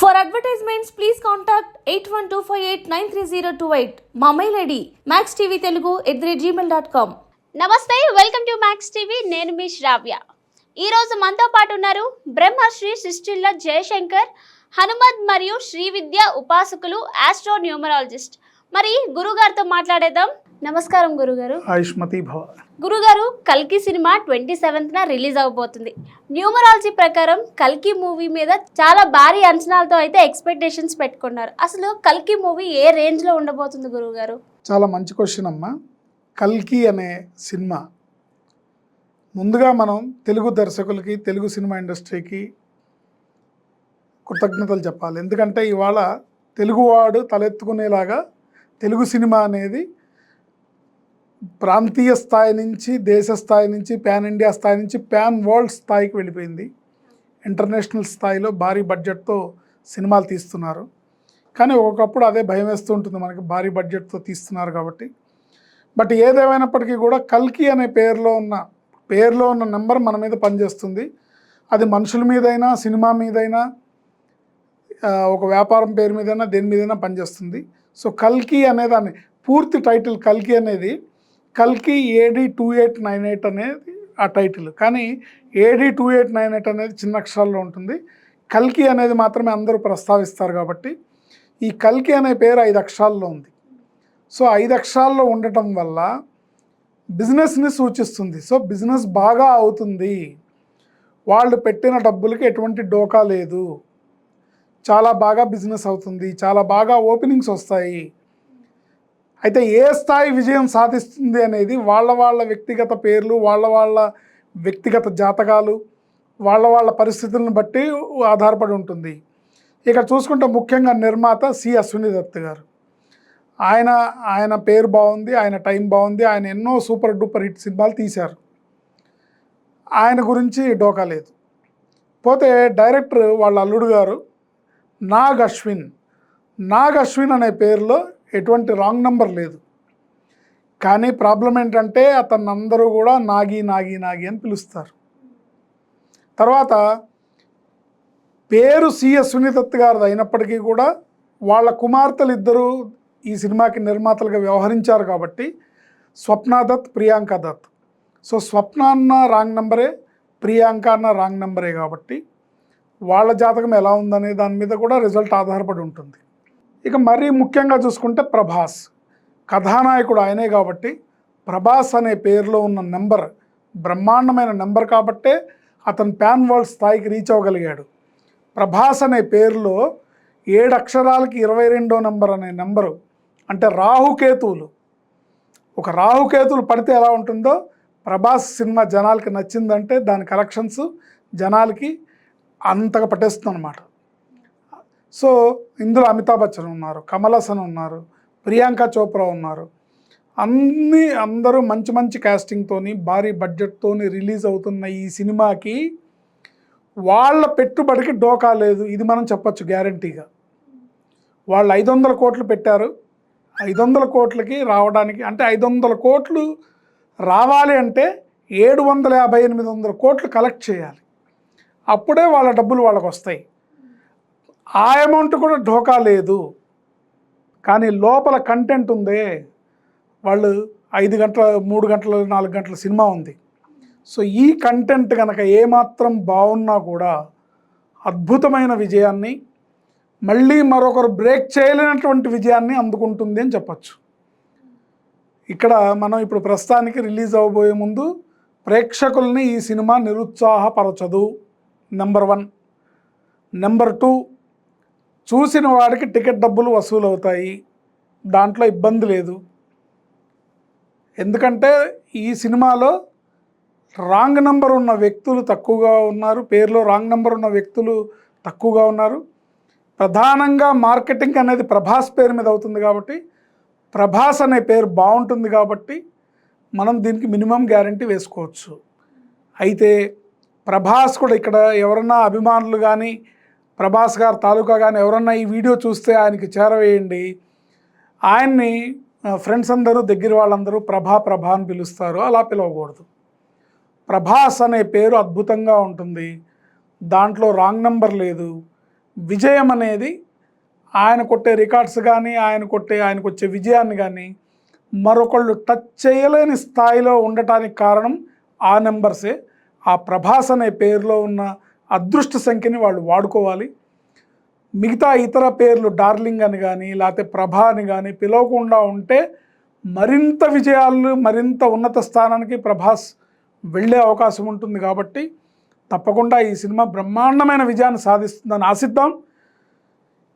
For advertisements please contact eight one two five eight nine three zero two eight మా mail ID Max TV Telugu at the Gmail dot com నమస్తే welcome to Max TV నేను మీ శ్రావ్య. ఈ రోజు మనతో పాటు ఉన్నారు బ్రహ్మశ్రీ సిస్టిల్ల జయశంకర్ హనుమద్ మరియు శ్రీ విద్య ఉపాసకులు ఆస్ట్రో న్యూమరాలజిస్ట్ మరి గురుగారితో మాట్లాడేద్దాం. నమస్కారం గురుగారు. ఆయుష్మతి భవ. గురుగారు కల్కి సినిమా ట్వంటీ సెవెంత్న రిలీజ్ అవబోతుంది. న్యూమరాలజీ ప్రకారం కల్కి మూవీ మీద చాలా భారీ అంచనాలతో అయితే ఎక్స్పెక్టేషన్స్ పెట్టుకున్నారు. అసలు కల్కి మూవీ ఏ రేంజ్లో ఉండబోతుంది గురుగారు? చాలా మంచి క్వశ్చన్ అమ్మా. కల్కి అనే సినిమా. ముందుగా మనం తెలుగు దర్శకులకి తెలుగు సినిమా ఇండస్ట్రీకి కృతజ్ఞతలు చెప్పాలి. ఎందుకంటే ఇవాళ తెలుగువాడు తలెత్తుకునేలాగా తెలుగు సినిమా అనేది ప్రాంతీయ స్థాయి నుంచి దేశ స్థాయి నుంచి ప్యాన్ ఇండియా స్థాయి నుంచి ప్యాన్ వరల్డ్ స్థాయికి వెళ్ళిపోయింది. ఇంటర్నేషనల్ స్థాయిలో భారీ బడ్జెట్తో సినిమాలు తీస్తున్నారు. కానీ ఒకప్పుడు అదే భయం వేస్తూ ఉంటుంది మనకి భారీ బడ్జెట్తో తీస్తున్నారు కాబట్టి. బట్ ఏదేమైనప్పటికీ కూడా కల్కి అనే పేరులో ఉన్న పేరులో ఉన్న నెంబర్ మన మీద పనిచేస్తుంది. అది మనుషుల మీదైనా సినిమా మీదైనా ఒక వ్యాపారం పేరు మీదైనా దేని మీదైనా పనిచేస్తుంది. సో కల్కి అనే దాన్ని పూర్తి టైటిల్ కల్కి అనేది కల్కి AD two eight nine eight అనేది ఆ టైటిల్. కానీ AD two eight nine eight అనేది చిన్న అక్షరాల్లో ఉంటుంది. కల్కి అనేది మాత్రమే అందరూ ప్రస్తావిస్తారు కాబట్టి ఈ కల్కి అనే పేరు ఐదు అక్షరాల్లో ఉంది. సో ఐదు అక్షరాల్లో ఉండటం వల్ల బిజినెస్ని సూచిస్తుంది. సో బిజినెస్ బాగా అవుతుంది. వాళ్ళు పెట్టిన డబ్బులకి ఎటువంటి డోకా లేదు. చాలా బాగా బిజినెస్ అవుతుంది. చాలా బాగా ఓపెనింగ్స్ వస్తాయి. అయితే ఏ స్థాయి విజయం సాధిస్తుంది అనేది వాళ్ళ వాళ్ళ వ్యక్తిగత పేర్లు వాళ్ళ వాళ్ళ వ్యక్తిగత జాతకాలు వాళ్ళ వాళ్ళ పరిస్థితులను బట్టి ఆధారపడి ఉంటుంది. ఇక చూసుకుంటే ముఖ్యంగా నిర్మాత సి అశ్విని దత్ గారు. ఆయన ఆయన పేరు బాగుంది ఆయన టైం బాగుంది ఆయన ఎన్నో సూపర్ డూపర్ హిట్ సినిమాలు తీశారు. ఆయన గురించి డోకా లేదు. పోతే డైరెక్టర్ వాళ్ళ అల్లుడు గారు నాగ్ అశ్విన్ నాగ్ అశ్విన్ అనే పేరులో ఎటువంటి రాంగ్ నెంబర్ లేదు. కానీ ప్రాబ్లం ఏంటంటే అతన్ని అందరూ కూడా నాగి నాగి నాగి అని పిలుస్తారు. తర్వాత పేరు సిఎస్ సునీతత్ గారిది అయినప్పటికీ కూడా వాళ్ళ కుమార్తెలు ఇద్దరూ ఈ సినిమాకి నిర్మాతలుగా వ్యవహరించారు కాబట్టి స్వప్న దత్ ప్రియాంక దత్. సో స్వప్న అన్న రాంగ్ నెంబరే ప్రియాంక అన్న రాంగ్ నెంబరే కాబట్టి వాళ్ళ జాతకం ఎలా ఉందనే దాని మీద కూడా రిజల్ట్ ఆధారపడి ఉంటుంది. ఇక మరీ ముఖ్యంగా చూసుకుంటే ప్రభాస్. కథానాయకుడు ఆయనే కాబట్టి ప్రభాస్ అనే పేరులో ఉన్న నెంబర్ బ్రహ్మాండమైన నెంబర్ కాబట్టే అతను ప్యాన్ వరల్డ్ స్థాయికి రీచ్ అవ్వగలిగాడు. ప్రభాస్ అనే పేరులో ఏడు అక్షరాలకి ఇరవై రెండో నెంబర్ అనే నెంబరు అంటే రాహుకేతువులు ఒక రాహుకేతువులు పడితే ఎలా ఉంటుందో ప్రభాస్ సినిమా జనాలకి నచ్చిందంటే దాని కలెక్షన్స్ జనాలకి అంతగా పట్టేస్తుంది అనమాట సో ఇందులో అమితాబ్ బచ్చన్ ఉన్నారు కమల్ హాసన్ ఉన్నారు ప్రియాంక చోప్రా ఉన్నారు. అన్నీ అందరూ మంచి మంచి క్యాస్టింగ్తోని భారీ బడ్జెట్తోని రిలీజ్ అవుతున్న ఈ సినిమాకి వాళ్ళ పెట్టుబడికి డోకా లేదు ఇది మనం చెప్పొచ్చు గ్యారంటీగా వాళ్ళు ఐదు వందల కోట్లు పెట్టారు ఐదు వందల కోట్లకి రావడానికి అంటే ఐదు వందల కోట్లు రావాలి అంటే ఏడు వందల యాభై ఎనిమిది వందల కోట్లు కలెక్ట్ చేయాలి. అప్పుడే వాళ్ళ డబ్బులు వాళ్ళకు వస్తాయి ఆ అమౌంట్ కూడా ఢోకా లేదు. కానీ లోపల కంటెంట్ ఉందే. వాళ్ళు ఐదు గంటల మూడు గంటల నాలుగు గంటల సినిమా ఉంది. సో ఈ కంటెంట్ కనుక ఏమాత్రం బాగున్నా కూడా అద్భుతమైన విజయాన్ని మళ్ళీ మరొకరు బ్రేక్ చేయలేనటువంటి విజయాన్ని అందుకుంటుంది అని చెప్పచ్చు. ఇక్కడ మనం ఇప్పుడు ప్రస్తుతానికి రిలీజ్ అవ్వబోయే ముందు ప్రేక్షకుల్ని ఈ సినిమా నిరుత్సాహపరచదు. నెంబర్ వన్ నెంబర్ టూ చూసిన వాడికి టికెట్ డబ్బులు వసూలు అవుతాయి దాంట్లో ఇబ్బంది లేదు. ఎందుకంటే ఈ సినిమాలో రాంగ్ నెంబర్ ఉన్న వ్యక్తులు తక్కువగా ఉన్నారు. పేరులో రాంగ్ నెంబర్ ఉన్న వ్యక్తులు తక్కువగా ఉన్నారు. ప్రధానంగా మార్కెటింగ్ అనేది ప్రభాస్ పేరు మీద అవుతుంది కాబట్టి ప్రభాస్ అనే పేరు బాగుంటుంది కాబట్టి మనం దీనికి మినిమం గ్యారంటీ వేసుకోవచ్చు. అయితే ప్రభాస్ కూడా ఇక్కడ ఎవరన్నా అభిమానులు కానీ ప్రభాస్ గారు తాలూకా కానీ ఎవరన్నా ఈ వీడియో చూస్తే ఆయనకి చేరవేయండి. ఆయన్ని ఫ్రెండ్స్ అందరూ దగ్గర వాళ్ళందరూ ప్రభా ప్రభా అని పిలుస్తారు. అలా పిలవకూడదు. ప్రభాస్ అనే పేరు అద్భుతంగా ఉంటుంది. దాంట్లో రాంగ్ నెంబర్ లేదు. విజయం అనేది ఆయన కొట్టే రికార్డ్స్ కానీ ఆయన కొట్టే ఆయనకు వచ్చే విజయాన్ని కానీ మరొకళ్ళు టచ్ చేయలేని స్థాయిలో ఉండటానికి కారణం ఆ నెంబర్సే. ఆ ప్రభాస్ అనే పేరులో ఉన్న అదృష్ట సంఖ్యని వాళ్ళు వాడుకోవాలి. మిగతా ఇతర పేర్లు డార్లింగ్ అని కానీ లేకపోతే ప్రభా అని కానీ పిలవకుండా ఉంటే మరింత విజయాలు మరింత ఉన్నత స్థానానికి ప్రభాస్ వెళ్ళే అవకాశం ఉంటుంది కాబట్టి తప్పకుండా ఈ సినిమా బ్రహ్మాండమైన విజయాన్ని సాధిస్తుందని ఆశిద్దాం.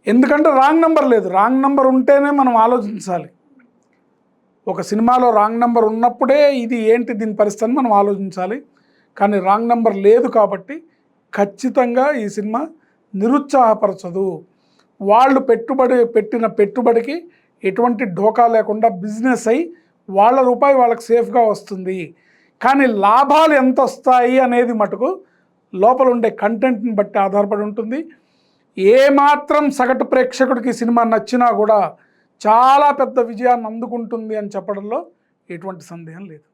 ఎందుకంటే రాంగ్ నెంబర్ లేదు. రాంగ్ నెంబర్ ఉంటేనే మనం ఆలోచించాలి. ఒక సినిమాలో రాంగ్ నెంబర్ ఉన్నప్పుడే ఇది ఏంటి దీని పరిస్థితి మనం ఆలోచించాలి. కానీ రాంగ్ నెంబర్ లేదు కాబట్టి ఖచ్చితంగా ఈ సినిమా నిరుత్సాహపరచదు. వాళ్ళు పెట్టుబడి పెట్టిన పెట్టుబడికి ఎటువంటి ఢోకా లేకుండా బిజినెస్ అయి వాళ్ళ రూపాయి వాళ్ళకి సేఫ్గా వస్తుంది. కానీ లాభాలు ఎంత వస్తాయి అనేది మటుకు లోపల ఉండే కంటెంట్ని బట్టి ఆధారపడి ఉంటుంది. ఏమాత్రం సగటు ప్రేక్షకుడికి ఈ సినిమా నచ్చినా కూడా చాలా పెద్ద విజయాన్ని అందుకుంటుంది అని చెప్పడంలో ఎటువంటి సందేహం లేదు.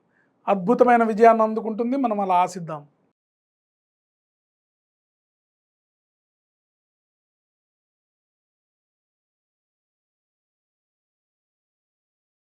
అద్భుతమైన విజయాన్ని అందుకుంటుంది. మనం అలా ఆశిద్దాం.